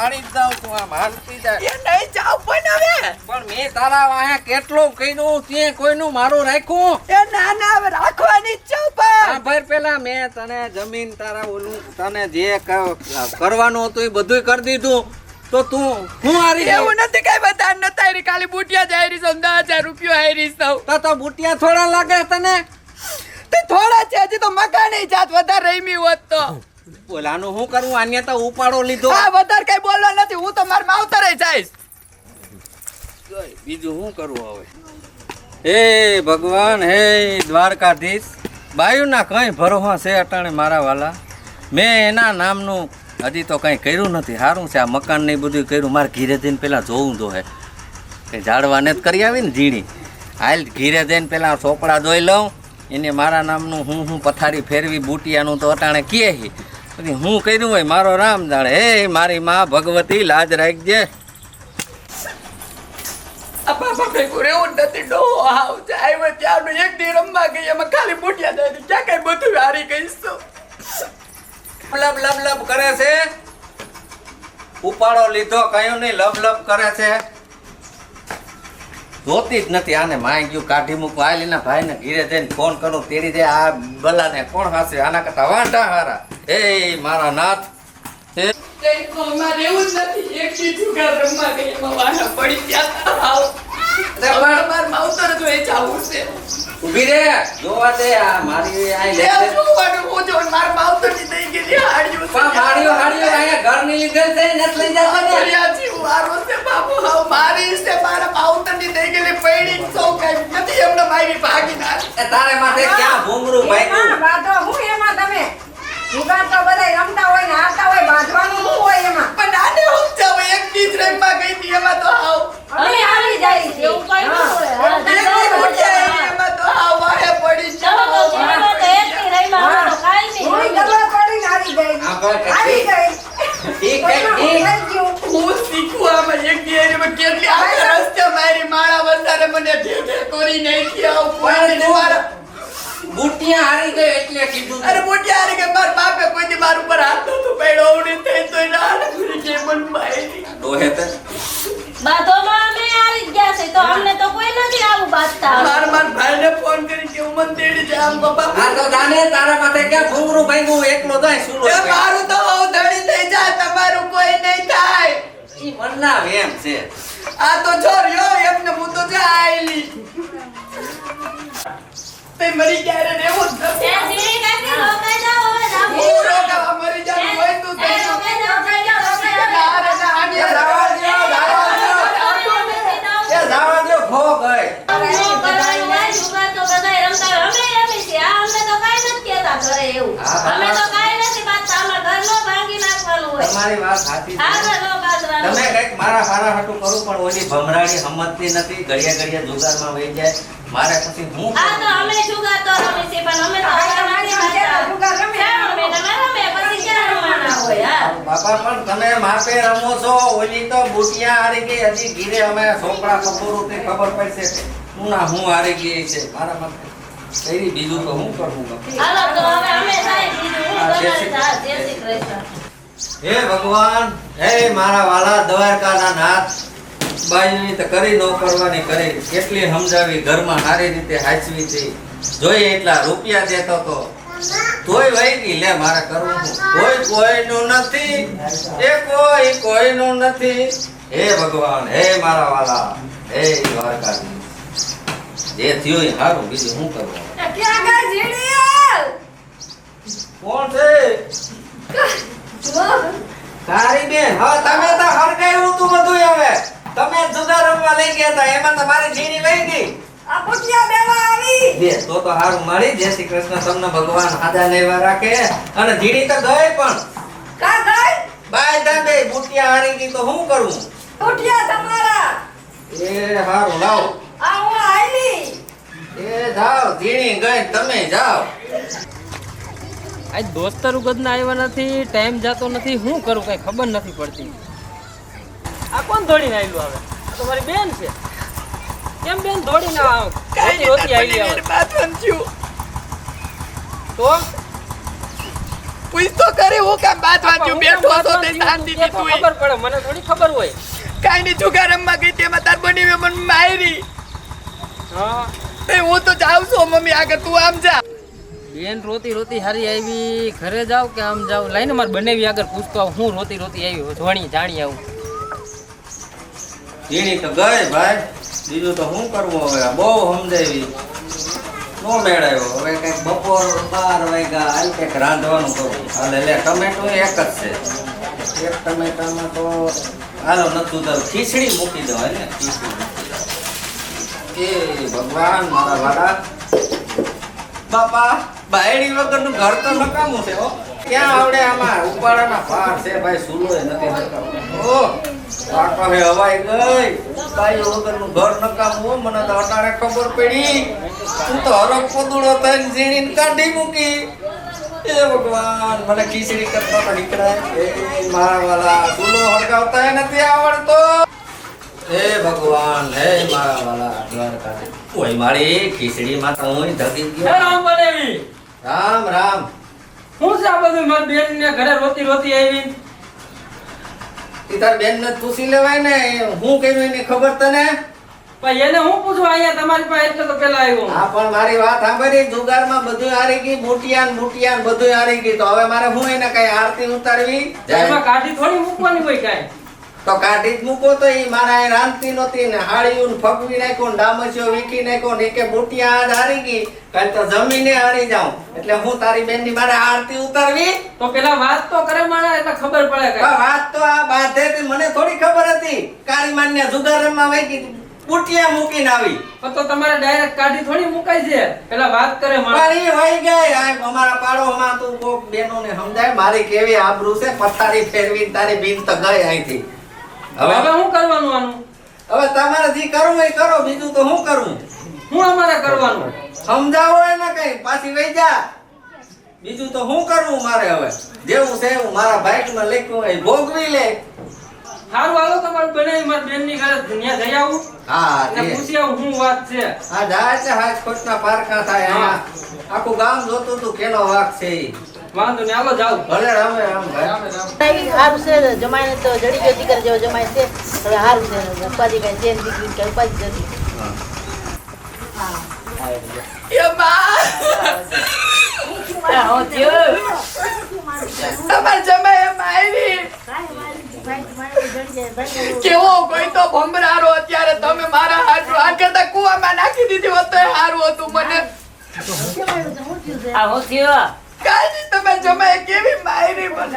પાણી જ જાઉં છું આમ હાલતી જાય. એ નહીં જાવ પણ હવે. પણ મેં તારા વાહે કેટલું કીધું તે કોઈનું મારું રાખ્યું? એ ના ના હવે રાખવાની જ છું પણ. ભાઈ પેલા મેં તને જમીન તારા ઓલું તને જે કરવાનું હતું એ બધું કરી દીધું. તો તું હું હારી એવું નથી કઈ બધા નથી તારી ખાલી બુટિયા જ હારી સૌ દસ હજાર રૂપિયો હારી સૌ તો બુટિયા થોડા લાગે તને? તે થોડા છે હજી તો મકાન જાત વધારે રમી હોત તો. ઓલાનું શું કરું? આને તો ઉપાડો લીધો. હા વધારે કઈ બોલવા નથી. હું તો માર માવતર જઈશ. બીજું શું કરવું હવે? હે ભગવાન હે દ્વારકાધીશ. બાયુના કઈ ભરોહા છે અટાણે મારા વાલા? મેં એના નામનું હજી તો કંઈ કર્યું નથી. સારું છે આ મકાન ને બધું કર્યું. મારે ઘીરે જઈને પેલા જોવું તો હે. કે ઝાડવાને જ કરી આવી ને ઝીણી. હાલ ઘીરે જઈને પેલા ચોપડા જોઈ લઉં. એને મારા નામનું હું હું પથારી ફેરવી બુટિયાનું તો અટાણે કહે પછી હું કર્યું હોય મારો રામ જાણે. હે, મારી માં ભગવતી લાજ રાખજે. ઉપાડો લીધો, કયો નહીં, લબ લબ કરે છે. જોતી જ નથી આને માય કાઢી મૂકવા આ લીના ભાઈને ઘીરે જઈને ફોન કરું, તેડી દે. આ બલાને કોણ હાસે? આના કરતા વાંઢા હારા. એ મારા નાથ. એ માં રહેવું જ નથી. એક દી જુગાર રમવા ગઈ એમાં વાના પડી ગયા. હાવ અરે પણ- માવતર જો એ જાવું છે. ઊભી રે. જોવા દે આ મારી આઈ લે એ જોવાનું હું જો માર માવતરની થઈ ગઈ હાડ્યું લીધેલ છે ને લઈ જવા દે અંતરિયાથી વારો છે બાપુ હાવ મારી છે મારા માવતરની થઈ ગયેલી પૈડી સૌ કઈ નથી એમને મારી ભાગીદાર એ તારે માથે ક્યાં ભૂંગરું ભાઈ બાંધો હું એમાં તમે બુટિયા હારી ગઈ એટલે કીધું અરે મોટી હારી કે મારા બાપે કોઈ મારા ઉપર હાથ પડ્યો. થઈ તો હાથ ફરી ગઈ. મન મારી ડોહે તે. અમે આવી જ ગયા છે તો અમને તો કોઈ નથી આવું બાંધતા માર મારા ભાઈને ફોન કરી કે હું મને તેડી જાય આમ આ બાપા તો જાને તારા માથે ક્યાં ભૂંગરું ભાંગ્યું એકલો જાય સુલો એ મારું તો બહુ ધણી થઈ જાય તમારું કોઈ નહીં થાય. ઈ મનના વેમ છે. આ તો છોર્યો એમને હું તો જાયલી તે મરી ગયા રે એવું જ એ નથી કાકી રોકાઈ જાવ હવે ના હું રોકાવા મરી જાઉં હોય તું એ થઈ રોકાઈ જાઓ, રોકાઈ જાઓ, રોકાઈ જાઓ. ના રે ના આની એ જવા દ્યો, જવા દ્યો. એ જવા દ્યો, ખો ગઈ અમને કરવાનું હોય, જુગાર તો બધાય રમતા હોય. અમે રમી છીએ. આ અમને તો કાંઈ નથી એવું. અમે તો કાંઈ નથી બાંધતા. અમારા ઘરનો ભાંગી નાખવાનું હોય. તમારી વાત સાચી આ છે બાંધવાનું. તમે કંઈક મારા સારા હાટું કરું પણ ઓલી ભમરાડી સમજતી નથી ઘડિયા ઘડિયા જુગારમાં વહી જાય મારે પછી હું આ તો અમે જુગાર તો રમી છે પણ અમે તો આ ઘરમાં નથી બાંધતા. જુગાર રમે. રમે? તમે રમે, પછી ક્યાં રમવાના હોય? હા. બાપા પણ તમે માપે રમો છો ઓલી તો બુટિયા હારી ગઈ હજી ઘીરે અમે છોકરા તે ખબર પડશે હું ના હું હારી ગઈ છે મારા માટે કઈ બીજું તો હું કરું હાલો તો હવે અમે જાય બીજું હું હા, જય શ્રી- કૃષ્ણ. હે ભગવાન હે મારા વાલા દ્વારકાના નાથ. બાઈની તો કરી ન કરવાની કરી કેટલી સમજાવી ઘરમાં સારી રીતે હાચવી હતી. જોઈએ એટલા રૂપિયા દેતો તો. તોય વહી ગઈ લે મારે કરવું? કોઈ કોઈનું નથી. એ કોઈ કોઈનું નથી. હે ભગવાન હે મારા વાલા હે દ્વારકાધીશ. જે થયું એ સારું બીજું શું કરવું? ક્યાં ગઈ ઝીણી? કોણ છે? તારી બેન હવે તમે તો હરગાયું તું બધું હવે. તમે જુદા રમવા લઈ ગયા હતા એમાં તો મારી જીણી વહી ગઈ. આ બુટિયા દેવા આવી. બે તો તો હારું મળી. જય શ્રી કૃષ્ણ તમને ભગવાન હાજા લેવા રાખે. અને જીણી તો ગઈ પણ. કા ગઈ? બાય દાબે બુટિયા હારી ગઈ તો શું કરવું બુટિયા તમારા એ હારું લાવો આ હું આયલી એ ગઈ તમે જાઓ. આજ દોસ્તારું ગદના આવ્યા નથી ટાઈમ જતો નથી શું કરું કઈ ખબર નથી પડતી. આ કોણ દોડીને આવ્યું હવે? આ તો મારી બેન છે. કેમ બેન દોડીને આવ? કઈ રોતી નહીં આવી આવે બાથરૂમ થયું તો પૂછ તો? કરી હું કેમ બાત વાંચ્યું? બેઠો તે બાંધવાનું શાંતિ તું ખબર પડે? મને થોડી ખબર હોય. કાઈ ની જુગાર રમવા ગઈ તેમાં તાર બની મન માયરી હા. તે હું તો જાઉં છું મમ્મી આગળ તું આમ જા. બેન રોતી રોતી હારી આવી. ઘરે જાવ કે આમ જાવ? લઈને મારે બનેવી આગળ પૂછતો આવું. હું રોતી રોતી આવી જોણી જાણી આવું. ઝીણી તો ગઈ ભાઈ. બીજું તો શું કરવું હવે? બહુ સમજાવી. નો મેળાયો. હવે કંઈક બપોર બાર વાગ્યા હાલ કંઈક રાંધવાનું કરું. હાલે લે ટમેટો એક જ છે. એક ટમેટામાં તો હાલો નતું તો ખીચડી મૂકી દો ને? ખીચડી. ભગવાન, મારા વાડા. બાપા, બાયડી વગરનું ઘર તો નકામું છે, હો. ક્યાં આવડે આમાં? ઉપાડાના પાર છે, ભાઈ સુલોય નથી નકામું. ઓ હે, હવાઈ ગઈ. બાઈ વગરનું ઘર નકામું મને તો અટાણે ખબર પડી. તું તો હરક પોદુડો થઈને ઝીણીને કાઢી મૂકી. એ ભગવાન, મને ખીચડી કરતા નીકળાય. મારા વાલા, સુલો હળગાવતા નથી આવડતો. હે ભગવાન હે મારા વાલા દ્વારકાધીશ. ઓય મારી ખીચડીમાં તો હું ધગી ગયો રામ બનેવી રામ રામ. હું છે બધું? મારી બેન ને ઘરે રોતી રોતી આવી. ઈ તાર બેન ને પૂછી લેવાય ને હું કર્યું એની ખબર તને? પણ એને હું પૂછું અહીંયા તમારી પાસે એટલે તો પેલા આવ્યો. હા પણ મારી વાત સાંભળી જુગારમાં બધું હારી ગઈ બુટિયાન બુટિયાન બધું હારી ગઈ. તો હવે મારે હું એને કઈ આરતી ઉતારવી? એમાં કાઢી થોડી મૂકવાની હોય કાંઈ. તો કાઢી જ મૂકો તો ઈ મારા રાંધતી નહોતી ને હાળીયું ફગવી નાખ્યું ને ડામચીઓ વીખી નાખ્યો ને કે બુટિયા આજ હારી ગઈ. કાલ તો જમીને હારી જાઉં. એટલે હું તારી બેનની મારે આરતી ઉતારવી? તો પેલા વાત તો કરે માણા એટલે ખબર પડે કે વાત તો આ બાધે મને થોડી ખબર હતી. કાળી માન્ય જુગારમાં વહી ગઈ. બુટિયા મૂકીને આવી. તો તમારે ડાયરેક્ટ કાઢી થોડી મુકાય છે. પેલા વાત કરે મારી. વહી ગઈ. આ અમારા પાડોમાં તું કોક બેનોને સમજાય. મારી કેવી આબરૂ છે? પથારી ફેરવી તારી બીન તો ગઈ અહીંથી. હવે હવે શું કરવાનું આનું? હવે તમારે જે કરવું એ કરો બીજું તો શું કરવું હું અમારે કરવાનું? સમજાવો એને કઈ પાછી વહી જા. બીજું તો શું કરવું મારે હવે? જેવું છે એવું મારા ભાઈકમાં લખ્યું એ ભોગવી લે. સારું હાલો તમારું બને મારા બેનની ઘરે ત્યાં જઈ આવું. હા પૂછી આવું શું વાત છે. હા જાય છે હાથ ખોટના પારખા થાય આખું ગામ જોતું તું કેનો વાક છે ઈ. વાંધો ને હાલો જાવ ભલે રામે રામ ભાઈ સારું છે જમાઈને તો જડી ગયો દીકરા જેવો જમાય છે. હવે હારું છે ઉપાધિ કઈ છે દીકરી કઈ ઉપાધિ નથી. એ બા. તમાર જમાએ મારી કેવો કોઈ તો ભમરારો અત્યારે તમે મારા હાથ આ કરતા કુવામાં નાખી દીધી હોત તો સારું હતું મને. કાજી તમે જમાએ કેવી મારી મને.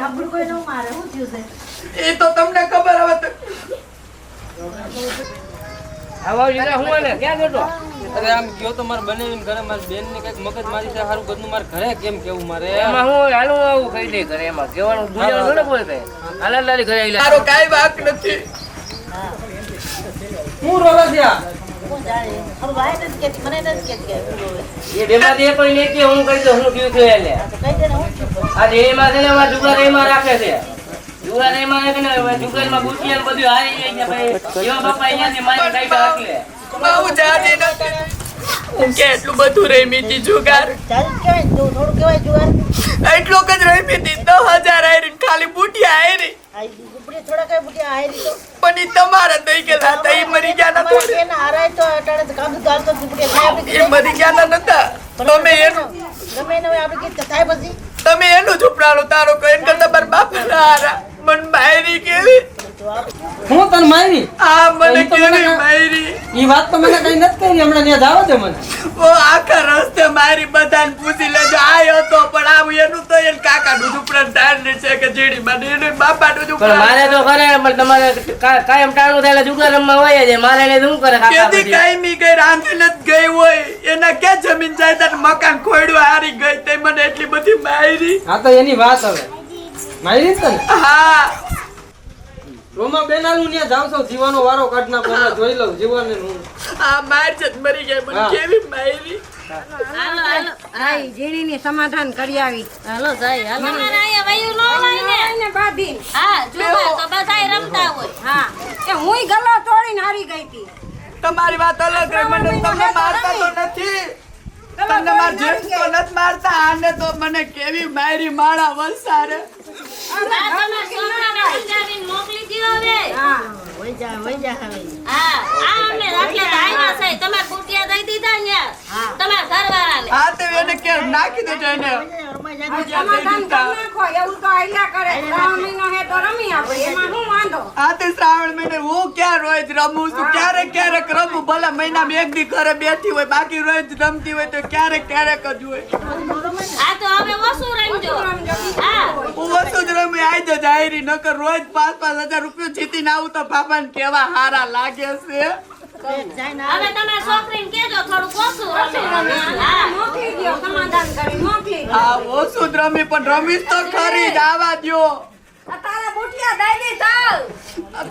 એ તો તમને ખબર હવે તો અરે આમ ગયો તો મારે બનાવીને ઘરે મારી બેન ને કંઈક મગજ મારી છે સારું બધું મારે ઘરે કેમ કેવું મારે? એમાં હું હાલું આવું કઈ દે ઘરે એમાં. કહેવાનું દુનિયા થોડે બોલે કઈ હાલા લાલી ઘરે આવી મારો કાંઈ વાક નથી. હું રોવે છે આ? કોણ જાણે ખરું ભાઈ નથી કહેતી મને નથી કહેતી કે એ બેમાં દે કોઈ નહીં કે હું કહી દઉં હું થયું થયું એટલે કહી દે ને હું છું પણ. આ છે ને એમાં જુગાર એમાં રાખે છે. જુગાર એમાં રાખે ને જુગારમાં બુટિયા ને બધું હારી જાય છે ભાઈ. એવા બાપા અહીંયાથી મારી કાઢી રાખે બહુ જાજી નથી હું કે એટલું બધું રમી હતી જુગાર. એટલું જ રેમી હતી દસ હજાર આયરી ખાલી બુટિયા આયરી. પણ તમારા થઈ ગયેલા હતા ઈ મરી ગયા નતા. એ મરી ગયા નતા. તમે એનું તમે એનું ઝૂપડાનું તારો કહો કરતા મારા બાપાના હારા. મન માયરી કેવી? હું તને મારી આ મને એ કેવી માયરી? ઈ વાત તો મને કઈ નથી કરી. હમણાં ત્યાં જાવ દે મને. ઓ આખા રસ્તે મારી બધાને પૂછી લેજો. આયો તો એનું તો એને કાકાનું ઝૂપડાનું ધારને છે કે જેડી માં એને બાપાનું પણ મારે તો ખરે પણ તમારે કાયમ ટાણું થાય એટલે જુગાર હોય છે મારે એને શું કરે કાકા કેદી? કાયમી ગઈ જ ગઈ હોય. એના ક્યાં જમીન જાય મકાન ખોયડું હારી ગઈ. તે મને એટલી બધી માયરી. હા તો એની વાત હવે. જ હા. રોમા બેનાનું ને જાવ છો જીવાનો વારો કાઢના પહેલા જોઈ લઉં જીવાને હું. આ માર જત મરી ગઈ પણ. કેવી માયરી? હાલો હાલો. આઈ જીણી ને સમાધાન કરી આવી. હાલો જાય હાલો. અહીંયા વયું ન હોય ને. બાધી હા જોવા તો બધાય રમતા હોય. હા. કે હુંય ગલો તોડીને હારી ગઈ હતી. તમારી વાત અલગ રે મને તમને મારતા તો નથી. તમને માર જેમ તો નથી મારતા આને તો મને કેવી મારી માળા વલસારે સમજાવીને મોકલી દ્યો હવે. હા વઈ જા વઈ જા હવે હા, આ અમને એટલે આવ્યા છે. તમારા બુટિયા દઈ દીધા ને. તમારા ઘરવાળાને. હા તો એને કે નાખી દેજો એને. હોય બાકી રોજ રમતી હોય તો ક્યારેક ક્યારેક જ હોય. તો વસ્તુ જ આઈ જ જાહેરી નકર રોજ પાંચ પાંચ હજાર રૂપિયા જીતીને આવું તો બાપાને કેવા હારા લાગે છે. હવે તમે છોકરીને કેજો થોડું ઓછું રમે. હા. મોકલી દો સમાધાન કરી મોકલી હા ઓછું રમી પણ રમીશ તો ખરી જ. આવા દ્યો. આ તારા બુટિયા દઈ દીધા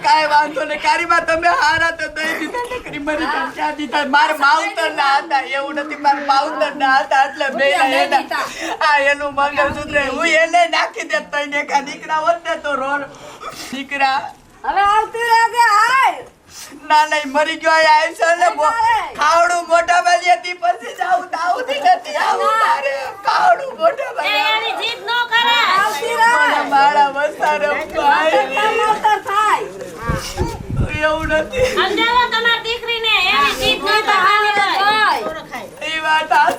કાંઈ વાંધો નહીં. કારીમાં તમે હારા તો દઈ દીધા. નકરી મરી જાય દીધા? મારા માવતર ના હતા. એવું નથી. મારા માવતર ના હતા એટલે બે એના આ એનું મંગળસૂત્ર હું એને નાખી દે તઈને કા દીકરા હોત ને તો રોડ દીકરા. હવે આવતી રહેજે હાલ. ના નહીં મરી ગયો આ છે ને ખાવડું મોટા વાળી હતી પછી જાઉં થી નથી આવું તારે ખાવડું મોટા એ એની જીદ નો કરે. આવતી રહે મારા વસારે ભાઈ. મોટર થાય. એવું નથી. સમજાવો તમારી દીકરીને એની જીદ તો હાલ હોય. એ વાત સાચી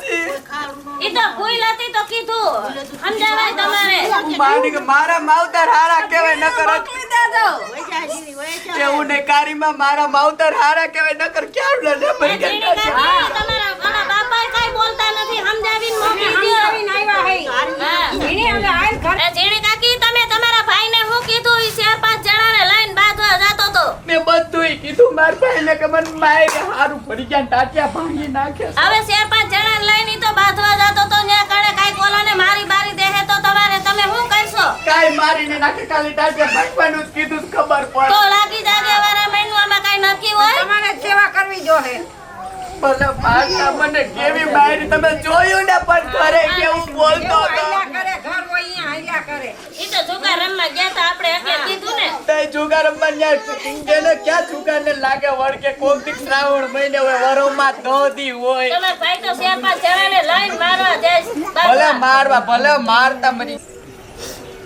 ઈ તો ભૂલ હતી તો કીધું. સમજાવાય તમારે? માની કે મારા માવતર હારા કહેવાય નકર એવું ને કારીમાં મારા માવતર હારા કહેવાય નકર ક્યાં લડે મરી ગયા તમારા કાંઈ બોલતા નથી. સમજાવીને મોકલી. આવ્યા હે. કાકી તમે ભાઈને હું કીધું? ઈ ચાર પાંચ જણાને લઈને બાંધવા જાતો તો. મેં બધુંય કીધું મારા ભાઈને કે મને મારે હારું પડી ગયા ટાટિયા ભાંગી નાખે હવે ચાર પાંચ તો બાંધવા જાતો તો ન્યા કણે કાઈ કોલાને મારી બારી દેહે તો તમારે તમે શું કરશો? કાઈ મારીને નાખે ખાલી ટાટિયા ભાંગવાનું કીધું ખબર ખબર તો લાગી જાગે વાળા મહિનામાં કાઈ નક્કી હોય? તમારે સેવા કરવી જોહે. ભલે મારતા મને કેવી મારી તમે જોયું ને પણ ઘરે કેવું બોલતો હતો. કરે ઘર હોય અહીંયા હાલ્યા કરે. ઈ તો જુગાર રમવા ગયા તા આપણે એટલે કીધું ને. તઈ જુગાર રમવા ન્યા એને ક્યાં જુગારને લાગે વળકે કોક દી શ્રાવણ મહિને હોય વરોમાં દોધી હોય. તમારા ભાઈ તો ચાર પાંચ જણાને લઈને મારવા જાય ભલે મારવા ભલે મારતા મરી.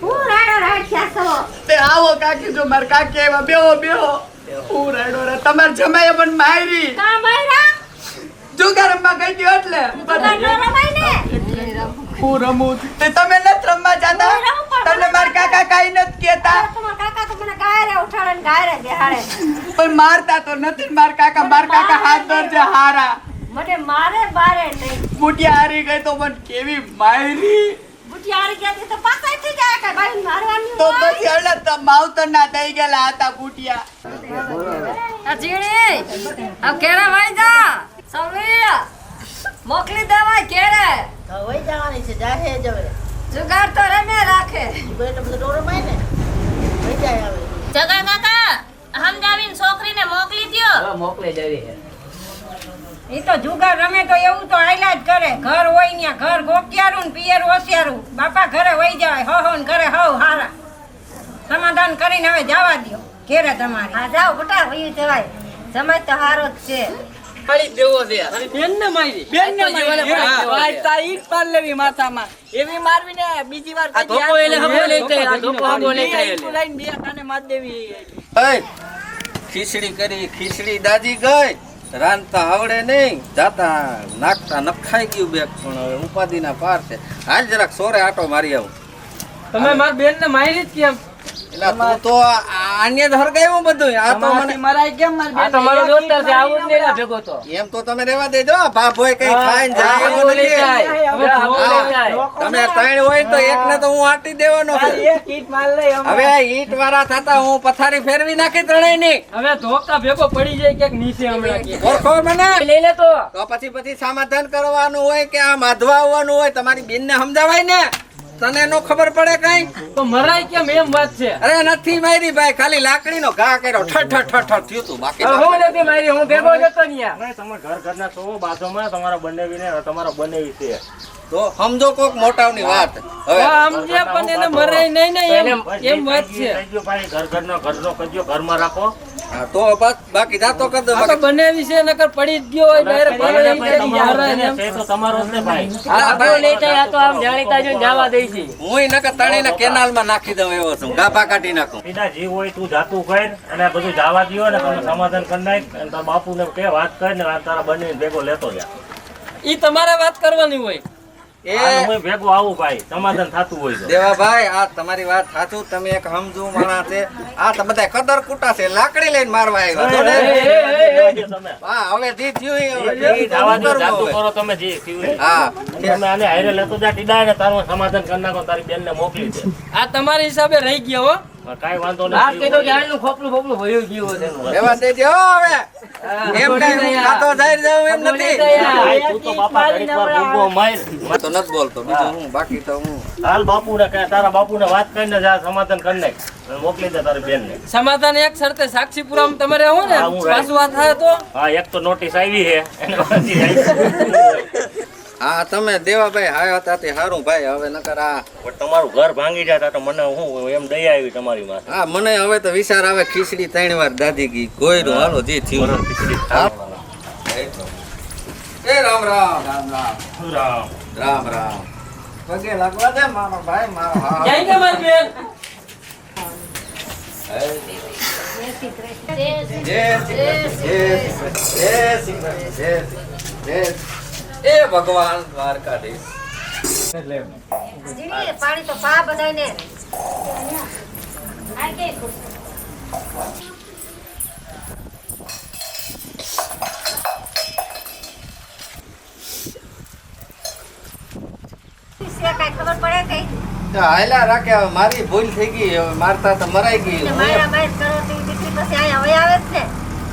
હું રાડો રાખ્યા છો તે આવો કાકી જો માર કાકી એવા બેહો બેહો. હું રાડો રે તમાર જમાય પણ મારી. કા માયરા જુગાર રમવા ગઈ ગયો એટલે. હું રમું તે તમે નથી રમવા જાતા. તમને માર કાકા કાઈ નથી કેતા તમારા કાકા તો મને ગાયરે ઉઠાડે ને ગાયરે પણ મારતા તો નથી માર કાકા. માર કાકા હાથ હારા. મને મારે બારે નહીં. બુટિયા હારી ગઈ તો મને કેવી મારી બુટિયારી ગયા તો પાછળથી જાય કે ભાઈ મારવાની તો પછી એટલે તો માવતર ના દઈ ગયેલા હતા બુટિયા. આ જીણી આ કેરા ભાઈ જા સવલી મોકલી દેવાય કેરે વઈ જવાની છે જાહે જ હવે. જુગાર તો રમે રાખે. તું બધું ડોરો માય ને વઈ જાય હવે. જગા કાકા સમજાવીને છોકરીને મોકલી દ્યો. મોકલી દેવી એ તો જુગાર રમે તો એવું તો આયલા જ કરે. ઘર હોય ને ઘર ગોકિયારું ને પિયર હોશિયારું બાપા ઘરે વહી જવાય. હો હો ને ઘરે હવ હારા. સમાધાન કરીને હવે જવા દ્યો. ઘેરે તમારે. હા જાઓ બટા વહી જવાય. જમાય તો હારો જ છે. ફરી દેવો દે તારી બેનને મારી. બેન ને હા. લેવી માથામાં. એવી મારવી ને બીજી વાર આ ધોકો એને હમો લઈ જાય, આ ધોકો હમો લઈ જાય એને. લઈને બે કાને માર દેવી. હે ખીચડી કરી ખીચડી દાદી ગઈ. રાંધતા આવડે નહીં. જાતા નાખતા નખાઈ ગયું બેગ પણ હવે ઉપાધિના પાર છે. હાલ જરાક સોરે આટો મારી આવું. તમે મારી બેનને મારી જ કેમ? એટલે તું તો આને જ બધું આ તો મને મરાય કેમ માર આ તમારો મારો છે આવું ને ના ભેગો તો. એમ તો તમે રેવા દેજો ભાભોય કઈ ખાઈ જાય એવું નથી. તમે ત્રણ હોય તો એકને તો હું આટી દેવાનો એક ઈટ માર લઈ હવે આ ઈટ વાળા થતા હું પથારી ફેરવી નાખી ત્રણેયની હવે ધોકા ભેગો પડી જાય ક્યાંક નીચે હમણાં કે ઓળખો મને? લઈ લે તો. તો પછી પછી સમાધાન કરવાનું હોય કે આ માધવા આવવાનું હોય તમારી બેન ને સમજાવાય ને? તને નો ખબર પડે કઈ? તો મરાય કેમ? એમ વાત છે. અરે નથી મારી ભાઈ ખાલી લાકડી નો ઘા કર્યો. ઠઠ ઠઠ ઠઠ થયું તું બાકી હું નથી મારી હું ભેગો જતો ન્યા નહીં તમે ઘર ઘરના છો બાજુમાં તમારા બંને વિને તમારા બંને છે તો સમજો કોક મોટાની વાત. હવે હા, સમજ્યા પણ એને મરાય નહીં ને એમ એમ વાત છે. કહેજો ભાઈ ઘર નો કજો ઘરમાં રાખો. તો બસ બાકી જાતો કર દો બાકી બનાવી છે નકર પડી જ ગયો હોય ડાયરેક્ટ. છે તો તમારો છે ભાઈ. આ ભાઈ. નહીં થાય, આ તો આમ જાણીતા જો જવા દે છે. હું નકર તણીને કેનાલમાં નાખી દઉં એવો છું ગાભા કાઢી નાખું. સીધા જી હોય તું જાતું કર અને બધું જવા દિયો ને તમે સમાધાન કરી નાખ અને તારા બાપુને કે વાત કર ને તારા બંને ભેગો લેતો જા. ઈ તમારે વાત કરવાની હોય. ભેગો આવું ભાઈ સમાધાન થતું હોય દેવાભાઈ આ તમારી વાત સાચું. તમે એક સમજુ માણસ છે. આ તો બધા કદર કુટા છે. લાકડી લઈને મારવા આવ્યા તમે. હવે જી થયું. કરો તમે જે થયું હા. તમે આને હારે લેતો જા ટીડા ને તારું સમાધાન કરી નાખો તારી બેનને મોકલી દે. આ તમારી હિસાબે રહી ગયા હો. કાંઈ વાંધો આ કીધું કે નથી આનું ખોપલું ખોપલું ભર્યું ગયું તેનું. રહેવા દેજો હો હવે. એમ કઈ હું ખાતો જાય જાઉં એમ નથી. તું તો બાપા ઘડીક વાર ભૂંગો માર. હું તો નથી બોલતો બીજું હું. બાકી તો હું. હાલ બાપુને કહે તારા બાપુને વાત કરીને જા સમાધાન કરી નાખ. મોકલી દે તારી બેનને. સમાધાન એક શરતે સાક્ષી પુરાવા તમારે આવો ને? હું રહી. પાછું વાત થાય તો? હા એક તો નોટિસ આવી છે. એને. હા તમે દેવાભાઈ આવ્યા હતા તે સારું ભાઈ હવે નકર આ પણ તમારું ઘર ભાંગી જાય તો મને હું એમ દયા આવી તમારી માં. હા મને હવે તો વિચાર આવે ખીચડી ત્રણ વાર દાદી ગઈ ગોયરું હાલો જે થયું. હા. એ રામ રામ. રામ રામ. રામ. રામ રામ. પગે લાગવા દે મારો ભાઈ મારો હા. ક્યાંય કે મારી બેન. જય શ્રી કૃષ્ણ, જય શ્રી કૃષ્ણ, જય શ્રી કૃષ્ણ, જય શ્રી કૃષ્ણ, જય એ ભગવાન દ્વારકાધીશ. પાણી તો પા બધાને કાંઈ ખબર પડે કઈ? તો હાયલા રાખે હવે મારી ભૂલ થઈ ગઈ હવે મારતા તો મરાઈ ગઈ. મારા માર કરો તો દીકરી પછી અહીંયા હવે આવે જ ને?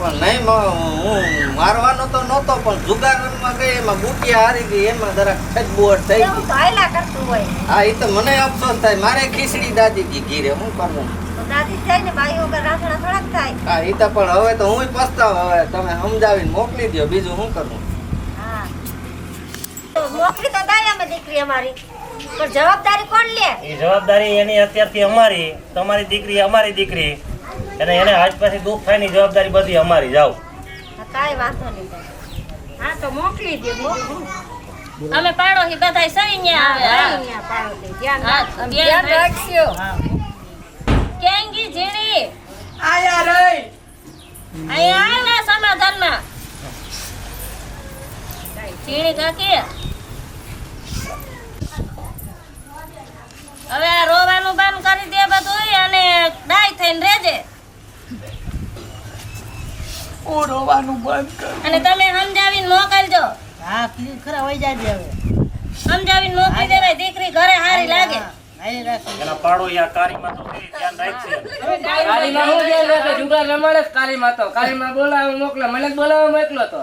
પણ નહીં મ- હું મારવાનો તો નહોતો પણ જુગારમાં ગઈ એમાં બુટિયા હારી ગઈ એમાં જરાક ખજબુવટ થઈ ગઈ. કરતું હોય. હા એ તો મને અફસોસ થાય. મારે ખીચડી દાદી ગઈ ઘીરે હું કરવું દાદી જાય ને બાઈ વગર રાંધણા થોડાક થાય. હા એ તો પણ હવે તો હું પસ્તાવ. હવે તમે સમજાવીને મોકલી દો બીજું શું કરવું હા. તો મોકલી તો દાય દીકરી અમારી. પણ જવાબદારી કોણ લે? એ જવાબદારી એની અત્યારથી અમારી. તમારી દીકરી અમારી દીકરી. અને એને આજ પછી દુઃખ થાયની જવાબદારી બધી અમારી જાઓ. કઈ કાંઈ વાંધો નહીં હા તો મોકલી દે અમે પાડો હી બધાય સહી ન્યા આવે પાડો દે. ધ્યાન ધ્યાન રાખજો. કેંગી જીણી આયા રે આય ને સમાધાનમાં. જીણી કાકી હવે આ રોવાનું બંધ કરી દે બધું અને ડાય થઈને રહેજે. હું રોવાનું બંધ કર. અને તમે સમજાવીને મોકલજો. હા કીધું ખરા વહી જાજે હવે. સમજાવીને મોકલી દેવાય દીકરી ઘરે હારી લાગે. એના પાડો યા કારીમાં તો ધ્યાન રાખશે કાલીમાં હું ધ્યાન રાખે? જુગાર રમાડે જ કાલીમાં તો. કાલીમાં બોલાવે મોકલે. મને જ મોકલો તો.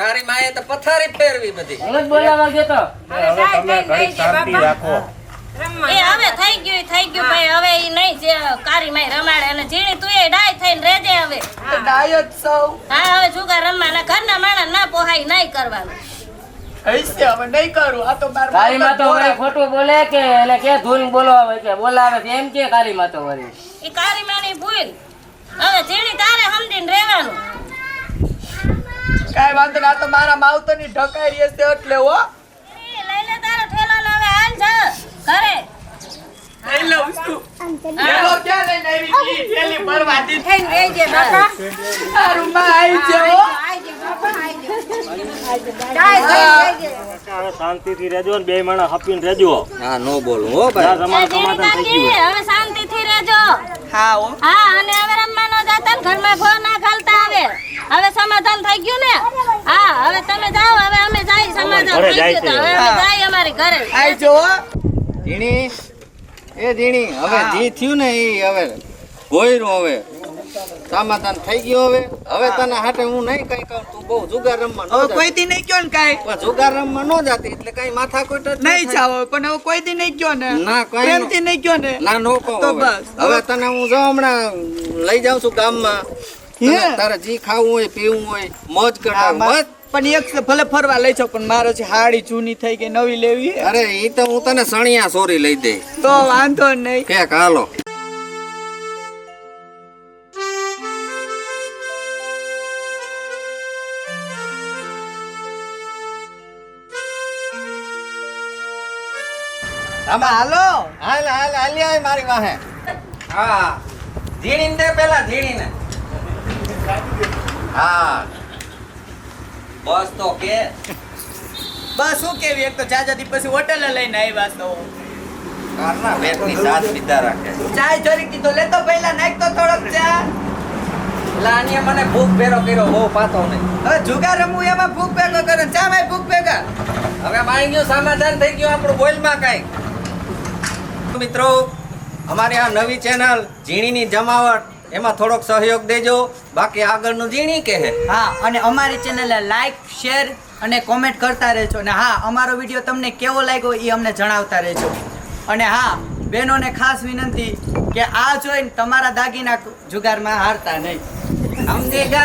કારી માએ તો પથારી ફેરવી બધી. હું જ બોલાવવા ગયો તો. હવે તમે ઘડીક શાંતિ રાખો. એ હવે થઈ ગયું થઈ ગયું ભાઈ. હવે ઈ નહીં જે કારી માય રમાડે અને જીણી તું એ ડાય થઈને રહેજે હવે તો ડાયો જ સૌ. હા હવે જુગાર રમવાના ઘરના માણસ ના પોહાય નહીં કરવાનું. હૈસે હવે નહીં કરું. આ તો મારા કાલીમાં તો વળી ખોટું બોલે કે એને કે ધૂન બોલાવે કે બોલાવે છે? એમ કે કાલીમાં તો વળી. ઈ કારી માની ભૂલ. હવે ઝીણી તારે સમજીને રહેવાનું. કાઈ વાંધો નહીં આ તો મારા માવતરની ઢકાઈ હશે એટલે હો. એ લઈ લે તારો ઠેલો હવે હાલ જા ઘરે. લઈ લઉં છું ક્યાં લઈને આવી થઈને રહેજે બાપા. તારું માં આવી શાંતિથી રહેજો ને બે માણસ હપીને રહેજો. હા નો બોલું હો ભાઈ. તમારું સમાધાન થઈ ગયું હવે શાંતિથી રહેજો. હા ઓ હા અને હવે રમવાનો જાતા ને ઘરમાં ફોન ના ખાલતા આવે. હવે સમાધાન થઈ ગયું ને? હા હવે તમે જાઓ હવે અમે જાય સમાધાન થઈ ગયું હવે. જાય અમારી ઘરે. આવી જો એ ઝીણી હવે જે થયું ને એ હવે ગોયરું હવે. સમાધાન થઈ ગયું હવે. હવે તને હાટે હું નહીં કઈ કહું તું બહુ જુગાર રમવા નો કોઈ દી નહીં કયો ને કાંઈ? પણ જુગાર રમવા ન જાતી એટલે કઈ માથા કોટ નહીં. જાવ પણ હવે કોઈ દી નહીં કયો ને? ના કઈ પ્રેમથી નહીં કયો ને? ના નો કહું તો. બસ. હવે તને હું જો હમણાં લઈ જાઉં છું ગામમાં. તારે જી ખાવું હોય પીવું હોય મોજ કરાવું બસ. પણ એક ભલે ફરવા લઈ જાઓ પણ મારે છે હાડી જૂની થઈ ગઈ નવી લેવી અરે ઈ તો હું તને સણિયા સોરી લઈ દે તો વાંધો નહીં. કે હાલો. હાલો. હાલ હાલ હાલી આય મારી વાહે. હા. ઝીણીને દે પેલા ઝીણીને હા. બસ તો કે. બસ શું કેવી? એક તો જાજાથી પછી હોટેલ લઈને આવ્યા તો કારના પેટની સાથ પીતા રાખે ચાય કીધો લે લેતો પહેલા નાખ તો થોડોક ચા. લાનીએ મને ભૂખ ભેરો કર્યો બહુ પાતો નહીં. હવે જુગાર રમવું એમાં ભૂખ ભેગો કરે ચા ભાઈ ભૂખ ભેગા. હવે માઈ ગયું સમાધાન થઈ ગયું આપણું બોલમાં કાંઈ. મિત્રો અમારી આ નવી ચેનલ ઝીણીની જમાવટ એમાં થોડોક સહયોગ દેજો. બાકી આગળનું ઝીણી કહે હા? અને અમારી ચેનલને લાઈક શેર અને કોમેન્ટ કરતા રહેજો. અને હા, અમારો વીડિયો તમને કેવો લાગ્યો એ અમને જણાવતા રહેજો. અને હા, બહેનોને ખાસ વિનંતી કે આ જોઈને તમારા દાગીના જુગારમાં હારતા નહીં. જા